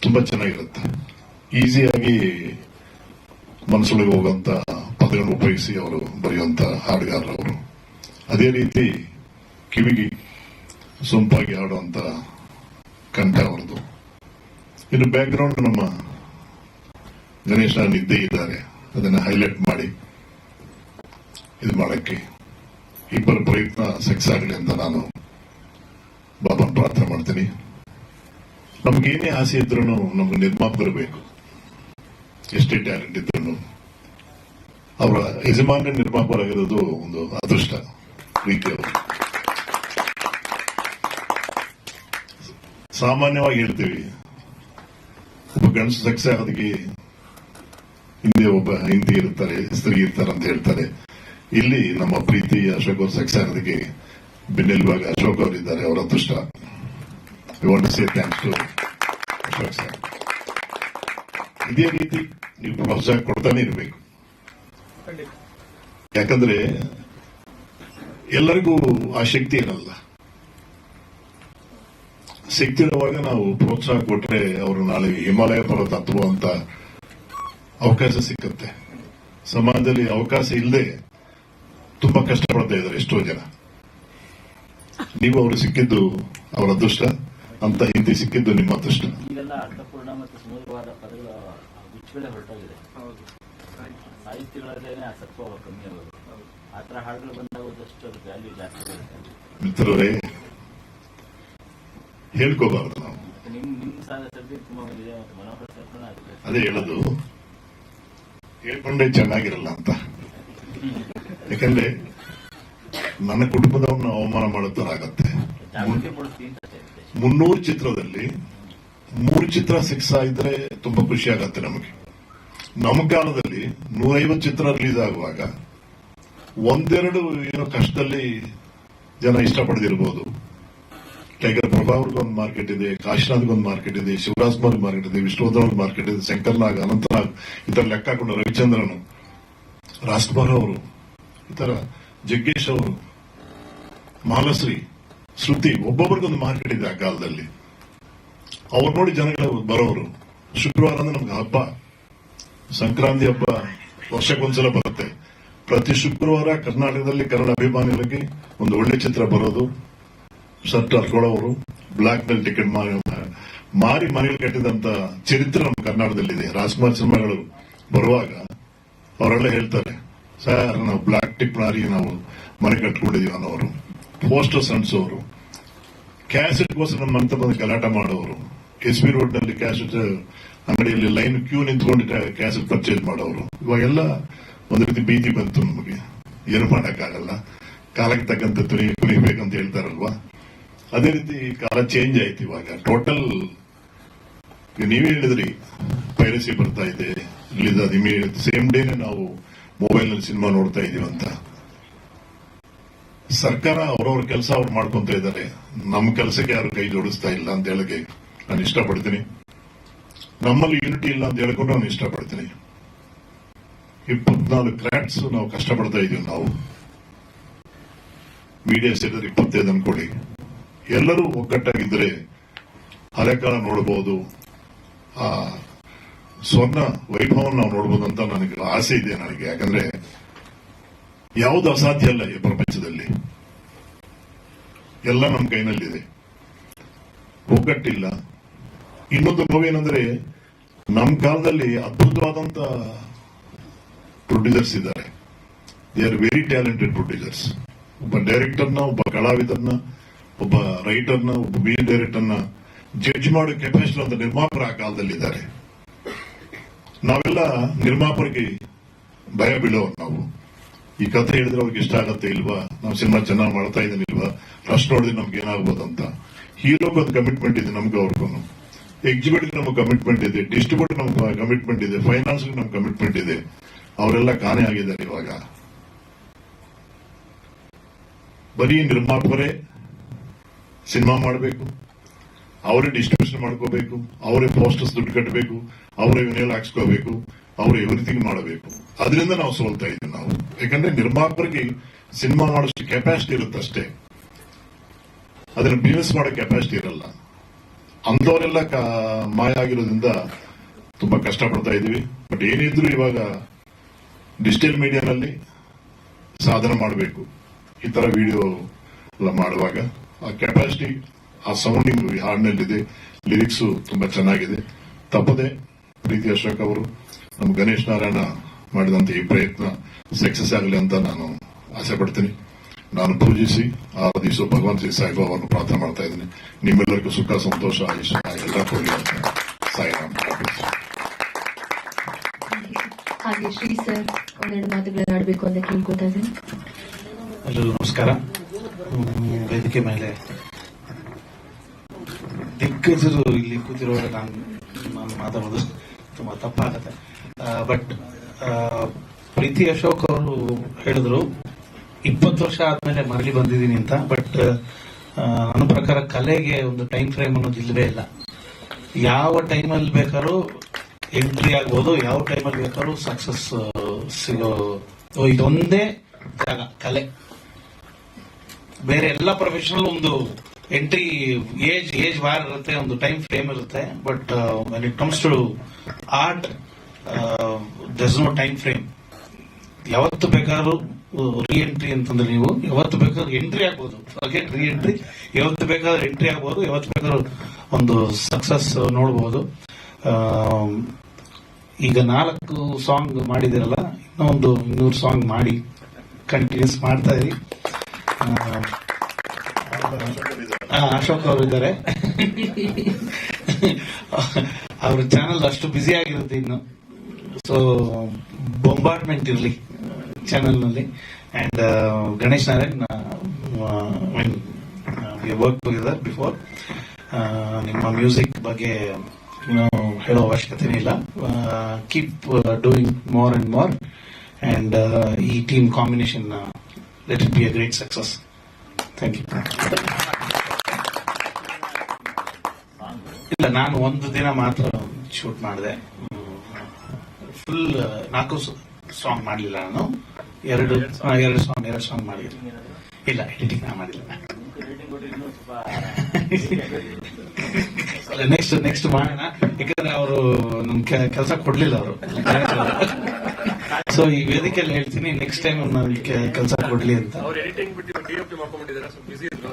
[SPEAKER 7] ತುಂಬಾ ಚೆನ್ನಾಗಿರುತ್ತೆ. ಈಸಿಯಾಗಿ ಮನಸ್ಸೊಳಗೆ ಹೋಗುವಂತ ಪದಗಳನ್ನು ಉಪಯೋಗಿಸಿ ಅವರು ಬರೆಯುವಂತ ಹಾಡುಗಾರರು ಅವರು ಅದೇ ರೀತಿ ಕಿವಿಗೆ ಸೊಂಪಾಗಿ ಹಾಡುವಂತ ಕಂಠ ಅವರದು ಇನ್ನು ಬ್ಯಾಕ್ ಗ್ರೌಂಡ್ ನಮ್ಮ ಗಣೇಶ ನಿದ್ದೆ ಇದ್ದಾರೆ. ಅದನ್ನ ಹೈಲೈಟ್ ಮಾಡಿ. ಇದು ಮಾಡಕ್ಕೆ ಇಬ್ಬರ ಪ್ರಯತ್ನ ಸಕ್ಸಸ್ ಆಗಲಿ ಅಂತ ನಾನು ಬಾಬಾ ಪ್ರಾರ್ಥನೆ ಮಾಡ್ತೀನಿ. ನಮ್ಗೇನೇ ಆಸೆ ಇದ್ರೂ ನಮ್ಗೆ ನಿರ್ಮಾಪಕರು ಬೇಕು. ಎಷ್ಟೇ ಟ್ಯಾಲೆಂಟ್ ಇದ್ರೂ ಅವರ ಯಜಮಾನ ನಿರ್ಮಾಪಕರಾಗಿರೋದು ಒಂದು ಅದೃಷ್ಟ ರೀತಿಯವರು ಸಾಮಾನ್ಯವಾಗಿ ಹೇಳ್ತೀವಿ, ಒಬ್ಬ ಗಂಡಸು ಸಕ್ಸಸ್ ಆಗೋದಕ್ಕೆ ಹಿಂದೆ ಒಬ್ಬ ಹಿಂದಿ ಇರ್ತಾರೆ ಸ್ತ್ರೀ ಇರ್ತಾರೆ ಅಂತ ಹೇಳ್ತಾರೆ. ಇಲ್ಲಿ ನಮ್ಮ ಪ್ರೀತಿ ಅಶೋಕ್ ಅವರು ಸಕ್ಸಸ್ ಬೆನ್ನೆಲುಬಾಗಿ ಅಶೋಕ್ ಅವರಿದ್ದಾರೆ ಅವರ ಅದೃಷ್ಟ. Say thanks to Ashok sir ಇದೇ ರೀತಿ ನೀವು ಪ್ರೋತ್ಸಾಹ ಕೊಡ್ತಾನೆ ಇರಬೇಕು. ಯಾಕಂದ್ರೆ ಎಲ್ಲರಿಗೂ ಆ ಶಕ್ತಿ ಇರಲ್ಲ. ಸಿಗ್ತಿರುವಾಗ ನಾವು ಪ್ರೋತ್ಸಾಹ ಕೊಟ್ರೆ ಅವರು ನಾಳೆ ಹಿಮಾಲಯ ಪರ್ವತ ಹತ್ತುವಂತ ಅವಕಾಶ ಸಿಕ್ಕತ್ತೆ. ಸಮಾಜದಲ್ಲಿ ಅವಕಾಶ ಇಲ್ಲದೆ ತುಂಬಾ ಕಷ್ಟಪಡ್ತಾ ಇದ್ದಾರೆ ಎಷ್ಟೋ ಜನ. ನೀವು ಅವರು ಸಿಕ್ಕಿದ್ದು ಅವರ ಅದೃಷ್ಟ ಅಂತ ಹಿಂದೆ ಸಿಕ್ಕಿದ್ದು ನಿಮ್ಮ ಅದೃಷ್ಟ. ಮಿತ್ರರೇ ಹೇಳ್ಕೋಬಾರದು ನಾವು. ಅದೇ ಹೇಳೋದು ಹೇಳ್ಕೊಂಡೇ ಚೆನ್ನಾಗಿರಲ್ಲ ಅಂತ. ಯಾಕಂದ್ರೆ ನನ್ನ ಕುಟುಂಬದವನ್ನ ಅವಮಾನ ಮಾಡುತ್ತಾರಾಗತ್ತೆ. ಮುನ್ನೂರು ಚಿತ್ರದಲ್ಲಿ ಮೂರು ಚಿತ್ರ ಸಿಕ್ಸ್ ಆಗಿದ್ರೆ ತುಂಬಾ ಖುಷಿ ಆಗತ್ತೆ ನಮಗೆ. ನಮ್ಮ ಕಾಲದಲ್ಲಿ ನೂರೈವತ್ತು ಚಿತ್ರ ರಿಲೀಸ್ ಆಗುವಾಗ ಒಂದೆರಡು ಏನೋ ಕಷ್ಟದಲ್ಲಿ ಜನ ಇಷ್ಟಪಡದಿರ್ಬೋದು. ಟೈಗರ್ ಪ್ರಭಾವ್ರಿಗೊಂದು ಮಾರ್ಕೆಟ್ ಇದೆ ಕಾಶಿನಾಥ್ಗೊಂದು ಮಾರ್ಕೆಟ್ ಇದೆ ಶಿವರಾಜ್ ಕುಮಾರ್ ಮಾರ್ಕೆಟ್ ಇದೆ ವಿಷ್ಣುವರ್ಧನ್ ಮಾರ್ಕೆಟ್ ಇದೆ ಶಂಕರ್ನಾಗ್ ಅನಂತನಾಗ್ ಇದರ ಲೆಕ್ಕ ಹಾಕೊಂಡು ರವಿಚಂದ್ರನ್ ರಾಜ್ಕುಮಾರ್ ಅವರು ಈ ತರ ಜಗ್ಗೇಶ್ ಅವರು, ಮಾಲಶ್ರೀ, ಶ್ರುತಿ ಒಬ್ಬೊಬ್ಬರಿಗೊಂದು ಮಾರ್ಕೆಟ್ ಇದೆ ಆ ಕಾಲದಲ್ಲಿ. ಅವ್ರು ನೋಡಿ ಜನಗಳು ಬರೋರು. ಶುಕ್ರವಾರ ಅಂದ್ರೆ ನಮ್ಗೆ ಹಬ್ಬ. ಸಂಕ್ರಾಂತಿ ಹಬ್ಬ ವರ್ಷಕ್ಕೊಂದ್ಸಲ ಬರುತ್ತೆ. ಪ್ರತಿ ಶುಕ್ರವಾರ ಕರ್ನಾಟಕದಲ್ಲಿ ಕನ್ನಡ ಅಭಿಮಾನಿಗಳಿಗೆ ಒಂದು ಒಳ್ಳೆ ಚಿತ್ರ ಬರೋದು. ಶರ್ಟ್ ಹರ್ಕೊಳ್ಳೋರು ಬ್ಲಾಕ್ನಲ್ಲಿ ಟಿಕೆಟ್ ಮಾರಿ ಮಾರಿ ಮನೆಯಲ್ಲಿ ಕಟ್ಟಿದಂತ ಚರಿತ್ರೆ ನಮ್ಮ ಕರ್ನಾಟಕದಲ್ಲಿದೆ. ರಾಜ್ಕುಮಾರ್ ಸಿನಿಮಾಗಳು ಬರುವಾಗ ಅವರೆಲ್ಲ ಹೇಳ್ತಾರೆ. ಸರ್, ನಾವು ಬ್ಲಾಕ್ ಟಿಪ್ ಮಾರಿ ನಾವು ಮನೆ ಕಟ್ಕೊಂಡಿದೀವಿ ಅನ್ನೋರು ಪೋಸ್ಟರ್ಸ್ ಅಂಟಿಸೋರು ಕ್ಯಾಸೆಟ್ಗೋಸ್ಕರ ನಮ್ಮ ಅಂತ ಬಂದು ಗಲಾಟ ಮಾಡೋರು, ಎಸ್ ಬಿ ರೋಡ್ನಲ್ಲಿ ಕ್ಯಾಸೆಟ್, ಅಂಗಡಿಯಲ್ಲಿ ಲೈನ್ ಕ್ಯೂ ನಿಂತ್ಕೊಂಡು ಕ್ಯಾಸೆಟ್ ಪರ್ಚೇಸ್ ಮಾಡೋರು. ಇವಾಗೆಲ್ಲ ಒಂದು ರೀತಿ ಭೀತಿ ಬಂತು ನಮಗೆ. ಏನು ಮಾಡೋಕ್ಕಾಗಲ್ಲ. ಕಾಲಕ್ಕೆ ತಕ್ಕಂತ ತುರಿ ಕುರಿಬೇಕಂತ ಹೇಳ್ತಾರಲ್ವಾ? ಅದೇ ರೀತಿ ಕಾಲ ಚೇಂಜ್ ಆಯ್ತು ಇವಾಗ. ಟೋಟಲ್ ನೀವೇ ಹೇಳಿದ್ರಿ ಪೈರಸಿ ಬರ್ತಾ ಇದೆ ಇಲ್ಲಿಂದ ಸೇಮ್ ಡೇನೆ ನಾವು ಮೊಬೈಲ್ನಲ್ಲಿ ಸಿನಿಮಾ ನೋಡ್ತಾ ಇದೀವಿ ಅಂತ ಸರ್ಕಾರ ಅವ್ರವ್ರ ಕೆಲಸ ಅವ್ರು ಮಾಡ್ಕೊಂತ ಇದ್ದಾರೆ. ನಮ್ಮ ಕೆಲಸಕ್ಕೆ ಯಾರು ಕೈ ಜೋಡಿಸ್ತಾ ಇಲ್ಲ ಅಂತ ಹೇಳಕ್ಕೆ ನಾನು ಇಷ್ಟಪಡ್ತೀನಿ. ನಮ್ಮಲ್ಲಿ ಯೂನಿಟಿ ಇಲ್ಲ ಅಂತ ಹೇಳ್ಕೊಂಡು ನಾನು ಇಷ್ಟಪಡ್ತೀನಿ. ಇಪ್ಪತ್ನಾಲ್ಕು ಕ್ರಾಟ್ಸ್ ನಾವು ಕಷ್ಟಪಡ್ತಾ ಇದೀವಿ ನಾವು. ಮೀಡಿಯಾ ಸೇರಿದ್ರೆ ಇಪ್ಪತ್ತೈದು ಅನ್ಕೊಡಿ ಎಲ್ಲರೂ ಒಗ್ಗಟ್ಟಾಗಿದ್ರೆ ಹಳೆಕಾಲ ನೋಡಬಹುದು ಆ ಸ್ವರ್ಣ ವೈಭವವನ್ನು ನಾವು ನೋಡಬಹುದು ಅಂತ ನನಗೆ ಆಸೆ ಇದೆ ನನಗೆ. ಯಾಕಂದ್ರೆ ಯಾವುದು ಅಸಾಧ್ಯ ಅಲ್ಲ ಈ ಪ್ರಪಂಚದಲ್ಲಿ. ಎಲ್ಲ ನಮ್ಮ ಕೈನಲ್ಲಿದೆ. ಒಗ್ಗಟ್ಟಿಲ್ಲ. ಇನ್ನೊಂದು ನೋವೇನಂದ್ರೆ ನಮ್ಮ ಕಾಲದಲ್ಲಿ ಅದ್ಭುತವಾದಂತ ಪ್ರೊಡ್ಯೂಸರ್ಸ್ ಇದ್ದಾರೆ. They are very talented producers ಒಬ್ಬ ಡೈರೆಕ್ಟರ್ನ ಒಬ್ಬ ಕಲಾವಿದರನ್ನ ಒಬ್ಬ ರೈಟರ್ನ ಒಬ್ಬ ಮೇನ್ ಡೈರೆಕ್ಟರ್ನ ಜಡ್ಜ್ ಮಾಡೋ ಕೆಪಾಸಿಟಿ ಅಂತ ನಿರ್ಮಾಪಕರು ಆ ಕಾಲದಲ್ಲಿದ್ದಾರೆ. ನಾವೆಲ್ಲ ನಿರ್ಮಾಪಕರಿಗೆ ಭಯ ಬೀಳೋರು ನಾವು. ಈ ಕಥೆ ಹೇಳಿದ್ರೆ ಅವ್ರಿಗೆ ಇಷ್ಟ ಆಗತ್ತೆ ಇಲ್ವಾ? ನಾವು ಸಿನಿಮಾ ಚೆನ್ನಾಗಿ ಮಾಡ್ತಾ ಇದ್ದೀನಿ ಇಲ್ವಾ? ಫಸ್ಟ್ ನೋಡಿದ್ರೆ ನಮ್ಗೆ ಏನಾಗ್ಬೋದು ಅಂತ. ಹೀರೋಗೆ ಒಂದು ಕಮಿಟ್ಮೆಂಟ್ ಇದೆ ನಮ್ಗೆ ಅವ್ರಿಗೂ ಎಕ್ಸಿಬಿಟ್ಗೆ ನಮ್ಗೆ ಕಮಿಟ್ಮೆಂಟ್ ಇದೆ ಡಿಸ್ಟ್ರಿಬ್ಯೂಟರ್ ನಮ್ಗೆ ಕಮಿಟ್ಮೆಂಟ್ ಇದೆ ಫೈನಾನ್ಸ್ ನಮ್ಗೆ ಕಮಿಟ್ಮೆಂಟ್ ಇದೆ. ಅವರೆಲ್ಲ ಕಾಣೆ ಆಗಿದ್ದಾರೆ ಇವಾಗ. ಬರೀ ನಿರ್ಮಾಪಕರೇ ಸಿನಿಮಾ ಮಾಡಬೇಕು. ಅವರೇ ಡಿಸ್ಟ್ರಿಬ್ಯೂಷನ್ ಮಾಡ್ಕೋಬೇಕು, ಅವರೇ ಪೋಸ್ಟರ್ಸ್ ದುಡ್ಡು ಕಟ್ಟಬೇಕು ಅವರೇ ವಿನೇಲ್ ಹಾಕ್ಸ್ಕೋಬೇಕು, ಅವರೇ ಎವ್ರಿಥಿಂಗ್ ಮಾಡಬೇಕು. ಅದರಿಂದ ನಾವು ಸೋಲ್ತಾ ಇದ್ದೀವಿ ನಾವು. ಯಾಕಂದ್ರೆ ನಿರ್ಮಾಪಕರಿಗೆ ಸಿನಿಮಾ ಮಾಡೋಷ್ಟು ಕೆಪಾಸಿಟಿ ಇರುತ್ತೆ ಅಷ್ಟೇ. ಅದನ್ನ ಬಿಸ್ನೆಸ್ ಮಾಡೋ ಕೆಪಾಸಿಟಿ ಇರಲ್ಲ. ಅಂಥವರೆಲ್ಲ ಮಾಯ ಆಗಿರೋದ್ರಿಂದ ತುಂಬಾ ಕಷ್ಟಪಡ್ತಾ ಇದೀವಿ ಬಟ್ ಏನಿದ್ರು ಇವಾಗ ಡಿಜಿಟಲ್ ಮೀಡಿಯಾನಲ್ಲಿ ಸಾಧನೆ ಮಾಡಬೇಕು. ಈ ತರ ವಿಡಿಯೋ ಎಲ್ಲ ಮಾಡುವಾಗ ಆ ಕೆಪಾಸಿಟಿ ಆ ಸೌಂಡಿಂಗ್ ಈ ಹಾಡಿನಲ್ಲಿದೆ ಲಿರಿಕ್ಸ್ ತುಂಬಾ ಚೆನ್ನಾಗಿದೆ. ತಪ್ಪದೆ ಪ್ರೀತಿ ಅಶೋಕ್ ಅವರು ನಮ್ಮ ಗಣೇಶ್ ನಾರಾಯಣ ಮಾಡಿದಂತ ಈ ಪ್ರಯತ್ನ ಸಕ್ಸಸ್ ಆಗಲಿ ಅಂತ ನಾನು ಆಸೆ ಪಡ್ತೀನಿ. ನಾನು ಪೂಜಿಸಿ ಆರಾಧಿಸೋ ಭಗವಂತ ಶ್ರೀ ಸಾಯಿಬಾಬಾವನ್ನು ಪ್ರಾರ್ಥನೆ ಮಾಡ್ತಾ ಇದ್ದೀನಿ. ನಿಮ್ಮೆಲ್ಲರಿಗೂ ಸುಖ ಸಂತೋಷ ಆಯುಷ ಎಲ್ಲ ಕೊಡಿ ಅಂತ ಸಾಯಿರಾಮ್
[SPEAKER 8] ಹಾಗೆ ಶ್ರೀ ಸರ್ ಒಂದೆರಡು ಮಾತುಗಳನ್ನ ಆಡಬೇಕು ಅಂತ ಕೇಳ್ಕೊತಾ ಇದ್ದೀನಿ.
[SPEAKER 9] ಎಲ್ಲರಿಗೂ ನಮಸ್ಕಾರ. ವೇದಿಕೆ ಮೇಲೆ ದಿಗ್ಗಜರು ಇಲ್ಲಿ ಕೂತಿರೋರು ನಾನು ನಾನು ಮಾತಾಡೋದು ತುಂಬಾ ತಪ್ಪಾಗತ್ತೆ. ಬಟ್ ಪ್ರೀತಿ ಅಶೋಕ್ ಅವರು ಹೇಳಿದ್ರು, ಇಪ್ಪತ್ತು ವರ್ಷ ಆದ್ಮೇಲೆ ಮರಳಿ ಬಂದಿದ್ದೀನಿ ಅಂತ ಬಟ್ ನನ್ನ ಪ್ರಕಾರ ಕಲೆಗೆ ಒಂದು ಟೈಮ್ ಫ್ರೇಮ್ ಅನ್ನೋದು ಇಲ್ಲವೇ ಇಲ್ಲ. ಯಾವ ಟೈಮಲ್ಲಿ ಬೇಕಾದ್ರೂ ಎಂಟ್ರಿ ಆಗ್ಬೋದು, ಯಾವ ಟೈಮಲ್ಲಿ ಬೇಕಾದ್ರೂ ಸಕ್ಸಸ್ ಸಿಗೋ ಇದೊಂದೇ ಜಾಗ, ಕಲೆ. ಬೇರೆ ಎಲ್ಲ ಪ್ರೊಫೆಷನಲ್ ಒಂದು ಎಂಟ್ರಿ ಏಜ್ ಏಜ್ ಬಾರ್ ಇರುತ್ತೆ ಒಂದು ಟೈಮ್ ಫ್ರೇಮ್ ಇರುತ್ತೆ but when it comes to art thus no time frame ಯಾವತ್ತು ಬೇಕಾದ್ರೂ ರೀ ಎಂಟ್ರಿ ಅಂತಂದ್ರೆ ನೀವು ಯಾವತ್ತು ಬೇಕಾದ್ರೂ ಎಂಟ್ರಿ ಆಗ್ಬೋದು. ಅಗೇನ್ ರೀ ಎಂಟ್ರಿ ಯಾವತ್ತು ಬೇಕಾದ್ರೂ ಎಂಟ್ರಿ ಆಗ್ಬೋದು ಯಾವತ್ತು ಬೇಕಾದ್ರೂ ಒಂದು ಸಕ್ಸಸ್ ನೋಡ್ಬೋದು. ಈಗ ನಾಲ್ಕು ಸಾಂಗ್ ಮಾಡಿದಿರಲ್ಲ ಇನ್ನೊಂದು ಇನ್ನೂರು ಸಾಂಗ್ ಮಾಡಿ ಕಂಟಿನ್ಯೂಸ್ ಮಾಡ್ತಾ ಇರಿ. ಆ, ಅಶೋಕ್ ಅವರು ಇದ್ದಾರೆ. ಅವ್ರ ಚಾನಲ್ ಅಷ್ಟು ಬ್ಯುಸಿ ಆಗಿರುತ್ತೆ ಇನ್ನು. ಸೊ ಬೊಂಬಾರ್ಡ್ಮೆಂಟ್ ಇರಲಿ ಚಾನಲ್ನಲ್ಲಿ. And Ganesh Narayan work together before ನಿಮ್ಮ ಮ್ಯೂಸಿಕ್ ಬಗ್ಗೆ ಹೇಳೋ ಅವಶ್ಯಕತೆನೇ ಇಲ್ಲ. Keep doing more and more and ಈ team combination let it be a great success thank you ಇಲ್ಲ, ನಾನು ಒಂದು ದಿನ ಮಾತ್ರ ಶೂಟ್ ಮಾಡಿದೆ. ಫುಲ್ ನಾಲ್ಕು ಸಾಂಗ್ ಮಾಡಲಿಲ್ಲ ನಾನು. ಎರಡು ಎರಡು ಸಾಂಗ್ ಎರಡು ಸಾಂಗ್ ಮಾಡಿಲ್ಲ ಇಲ್ಲ ಎಡಿಟಿಂಗ್ ನಾ ಮಾಡಿಲ್ಲ. ನೆಕ್ಸ್ಟ್ ನೆಕ್ಸ್ಟ್ ಮಾಡೋಣ. ಯಾಕಂದ್ರೆ ಅವರು ನಮ್ ಕೆಲಸ ಕೊಡ್ಲಿಲ್ಲ ಅವರು. ಸೊ ಈ ವೇದಿಕೆಯಲ್ಲಿ ಹೇಳ್ತೀನಿ ನೆಕ್ಸ್ಟ್ ಟೈಮ್ ನಮ್ಗೆ ಕೆಲಸ ಕೊಡ್ಲಿ ಅಂತ.
[SPEAKER 2] Green ಮಾಡ್ಕೊಂಡ್ಬಿಟ್ಟಿದ್ದಾರೆ. ಸ್ವಲ್ಪ
[SPEAKER 7] ಬಿಸಿ ಇದ್ರು.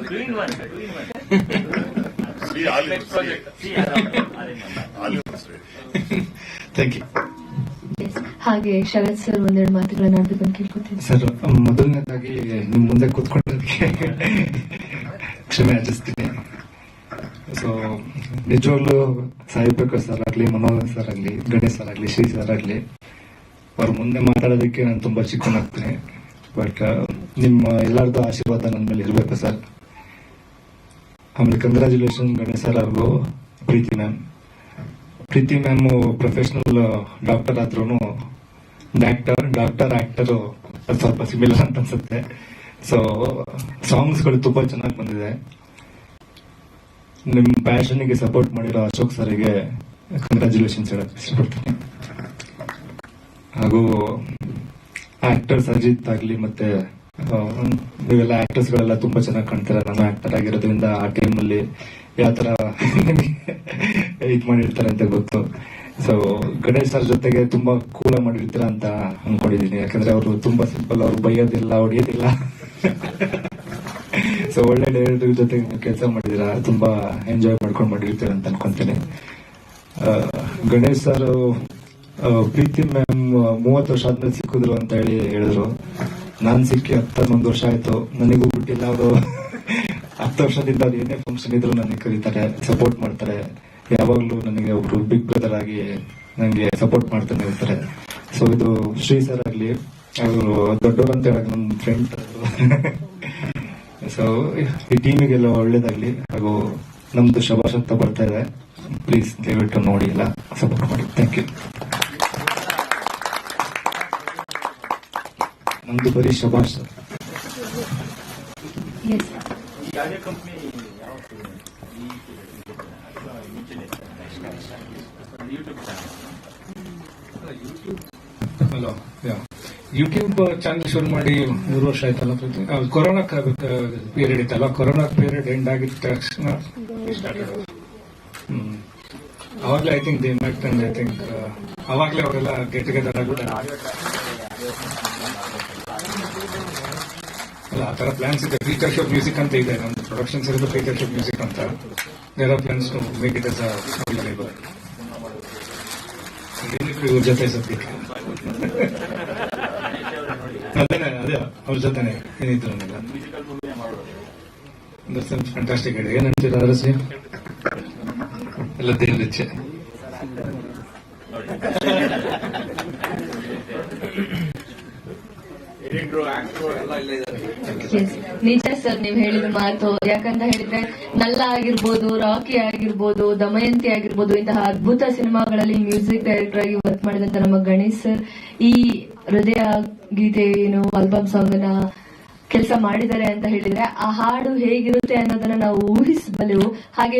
[SPEAKER 9] ಥ್ಯಾಂಕ್ ಯು
[SPEAKER 8] ಹಾಗೆ ಶರತ್ ಸರ್ ಒಂದೆರಡು ಮಾತುಗಳನ್ನ ಆಡ್ಬೇಕು ಅಂತ ಕೇಳ್ಕೊತೀನಿ.
[SPEAKER 4] ಸರ್ ಮೊದಲನೇದಾಗಿ ನಿಮ್ ಮುಂದೆ ಕೂತ್ಕೊಂಡಿದ್ದಕ್ಕೆ ಕ್ಷಮೆ ಆಚರಿಸ್ತೀನಿ. ಸೊ ನಿಜವಾಗ್ಲೂ ಪ್ರಕಾಶ್ ಸರ್ ಆಗ್ಲಿ ಮನೋಹರ್ ಸರ್ ಆಗ್ಲಿ ಗಣೇಶ್ ಸರ್ ಆಗ್ಲಿ ಶ್ರೀ ಸರ್ ಆಗ್ಲಿ ಅವ್ರ ಮುಂದೆ ಮಾತಾಡೋದಕ್ಕೆ ನಾನು ತುಂಬಾ ಚಿಕ್ಕನಾಗ್ತೀನಿ ಬಟ್ ನಿಮ್ಮ ಎಲ್ಲರದ್ದು ಆಶೀರ್ವಾದ ನನ್ನ ಮೇಲೆ ಇರಬೇಕು ಸರ್. ಆಮೇಲೆ ಕಂಗ್ರ್ಯಾಚುಲೇಷನ್ ಗಣೇಶ್ ಸರ್ ಹಾಗೂ Preethi ma'am Preethi ma'am professional doctor ಆದ್ರೂ ಡಾಕ್ಟರ್ ಡಾಕ್ಟರ್ ಆಕ್ಟರ್ ಸ್ವಲ್ಪ ಸಿಮಿಲರ್ ಅಂತ ಅನ್ಸುತ್ತೆ. ಸೊ ಸಾಂಗ್ಸ್ಗಳು ತುಂಬಾ ಚೆನ್ನಾಗಿ ಬಂದಿದೆ. ನಿಮ್ಮ ಪ್ಯಾಷನ್ಗೆ ಸಪೋರ್ಟ್ ಮಾಡಿರೋ ಅಶೋಕ್ ಸರ್ಗೆ ಕಂಗ್ರ್ಯಾಚುಲೇಷನ್ಸ್ ಹೇಳಕ್ ಇಷ್ಟಪಡ್ತೀನಿ. ಹಾಗೂ ಆಕ್ಟರ್ಸ್ ಅಜಿತ್ ಆಗ್ಲಿ ಮತ್ತೆ ನೀವೆಲ್ಲ ಆಕ್ಟರ್ಸ್ ಗಳೆಲ್ಲ ತುಂಬಾ ಚೆನ್ನಾಗಿ ಕಾಣ್ತಾರೆ. ನಾನು ಆಕ್ಟರ್ ಆಗಿರೋದ್ರಿಂದ ಆ ಟೀಮ್ ಅಲ್ಲಿ ಯಾವ ತರ ಇದ್ ಮಾಡಿರ್ತಾರೆ ಅಂತ ಗೊತ್ತು. ಸೊ ಗಣೇಶ್ ಸರ್ ಜೊತೆಗೆ ತುಂಬಾ ಕೂಲ ಮಾಡಿರ್ತೀರ ಅಂತ ಅನ್ಕೊಂಡಿದೀನಿ. ಯಾಕಂದ್ರೆ ಅವರು ತುಂಬಾ ಸಿಂಪಲ್ ಅವ್ರು ಬೈಯೋದಿಲ್ಲ, ಹೊಡಿಯೋದಿಲ್ಲ. ಸೊ ಒಳ್ಳೆ ಡೈರೆಕ್ಟರ್ ಜೊತೆ ಕೆಲಸ ಮಾಡಿದಿರ, ತುಂಬಾ ಎಂಜಾಯ್ ಮಾಡ್ಕೊಂಡು ಮಾಡಿರ್ತೀರ ಅಂತ ಅನ್ಕೊಂತೀನಿ. ಗಣೇಶ್ ಸರ್ ಪ್ರೀತಿ ಮ್ಯಾಮ್ ಮೂವತ್ತು ವರ್ಷ ಆದ್ಮೇಲೆ ಸಿಕ್ಕಿದ್ರು ಅಂತ ಹೇಳಿ ಹೇಳಿದ್ರು. ನಾನ್ ಸಿಕ್ಕಿ ಹತ್ತೊಂದು ವರ್ಷ ಆಯ್ತು. ನನಗೂ ಬಿಟ್ಟಿಲ್ಲ ಅವರು ಹತ್ತು ವರ್ಷದಿಂದ ಅದು ಏನೇ ಫಂಕ್ಷನ್ ಇದ್ರು ನನಗೆ ಕರೀತಾರೆ ಸಪೋರ್ಟ್ ಮಾಡ್ತಾರೆ. ಯಾವಾಗ್ಲೂ ನನಗೆ ಒಬ್ರು ಬಿಗ್ ಬ್ರದರ್ ಆಗಿ ನನಗೆ ಸಪೋರ್ಟ್ ಮಾಡ್ತಾನೆ ಇರ್ತಾರೆ. ಸೊ ಇದು ಶ್ರೀ ಸರ್ ಆಗ್ಲಿ, ಅವರು ದೊಡ್ಡವರು ಅಂತ ಹೇಳಕ್ ನನ್ನ ಫ್ರೆಂಡ್ ಸೊ ಈ ಟೀಮಿಗೆಲ್ಲ ಒಳ್ಳೇದಾಗ್ಲಿ. ಹಾಗೂ ನಮ್ದು ಶಬಾಷ್ ಅಂತ ಬರ್ತಾ ಇದೆ. ಪ್ಲೀಸ್ ದಯವಿಟ್ಟು ನೋಡಿ ಎಲ್ಲ ಸಪೋರ್ಟ್ ಮಾಡಿ. ಥ್ಯಾಂಕ್ ಯು ನಮ್ದು ಬರೀ ಶಬಾಷ್ ಸರ್. ಹಲೋ ಯೂಟ್ಯೂಬ್ ಚಾನಲ್ ಶುರು ಮಾಡಿ ಮೂರು ವರ್ಷ ಆಯ್ತಲ್ಲ ಕೊರೋನಾ ಪೀರಿಯಡ್ ಇತ್ತಲ್ಲ? ಕೊರೋನಾ ಪೀರಿಯಡ್ ಎಂಡ್ ಆಗಿದ ತಕ್ಷಣ. ಹ್ಮ್. ಅವಾಗಲೇ I think the impact and I think ಅವಾಗಲೇ ಅವರೆಲ್ಲ ಗೆಟ್ ಟುಗೆದರ್ ಆಗ್ಬಿಟ್ಟು ಅಲ್ಲ ಆ ಥರ ಪ್ಲಾನ್ಸ್ ಇದೆ. ಫೀಚರ್ ಆಫ್ ಮ್ಯೂಸಿಕ್ ಅಂತ ಇದೆ. ನಮ್ಮ ಪ್ರೊಡಕ್ಷನ್ಸ್ ಇರೋದು ಫೀಚರ್ ಆಫ್ ಮ್ಯೂಸಿಕ್ ಅಂತ. There are plans to make it us available ಇವ್ರ ಜೊತೆ ಸದ್ಯಕ್ಕೆ. ಅದೇ ಅದೇ, ಅವ್ರ ಜೊತೆನೆ. ಏನಿದ್ರು ನನಗೆ ಫ್ಯಾಂಟಾಸ್ಟಿಕ್ ಐಡಿಯಾ ಏನ್ ಅಂತೀರಾ ಅರಸಿ
[SPEAKER 1] ಎಲ್ಲ ದೇವ್ರ ಇಚ್ಛೆ.
[SPEAKER 8] ಎಸ್ ನಿಜ ಸರ್ ನೀವು ಹೇಳಿದ ಮಾತು ಯಾಕಂತ ಹೇಳಿದ್ರೆ, ನಲ್ಲ ಆಗಿರ್ಬೋದು ರಾಕಿ ಆಗಿರ್ಬೋದು, ದಮಯಂತಿ ಆಗಿರ್ಬೋದು, ಇಂತಹ ಅದ್ಭುತ ಸಿನಿಮಾಗಳಲ್ಲಿ ಮ್ಯೂಸಿಕ್ ಡೈರೆಕ್ಟರ್ ಆಗಿ ವರ್ಕ್ ಮಾಡಿದಂತ ನಮ್ಮ ಗಣೇಶ್ ಸರ್ ಈ ಹೃದಯ ಗೀತೆ ಏನು ಆಲ್ಬಮ್ ಸಾಂಗ್ ಅನ್ನ ಕೆಲಸ ಮಾಡಿದ್ದಾರೆ ಅಂತ ಹೇಳಿದ್ರೆ, ಆ ಹಾಡು ಹೇಗಿರುತ್ತೆ ಅನ್ನೋದನ್ನ ನಾವು ಊಹಿಸಬಲ್ಲೆವು. ಹಾಗೆ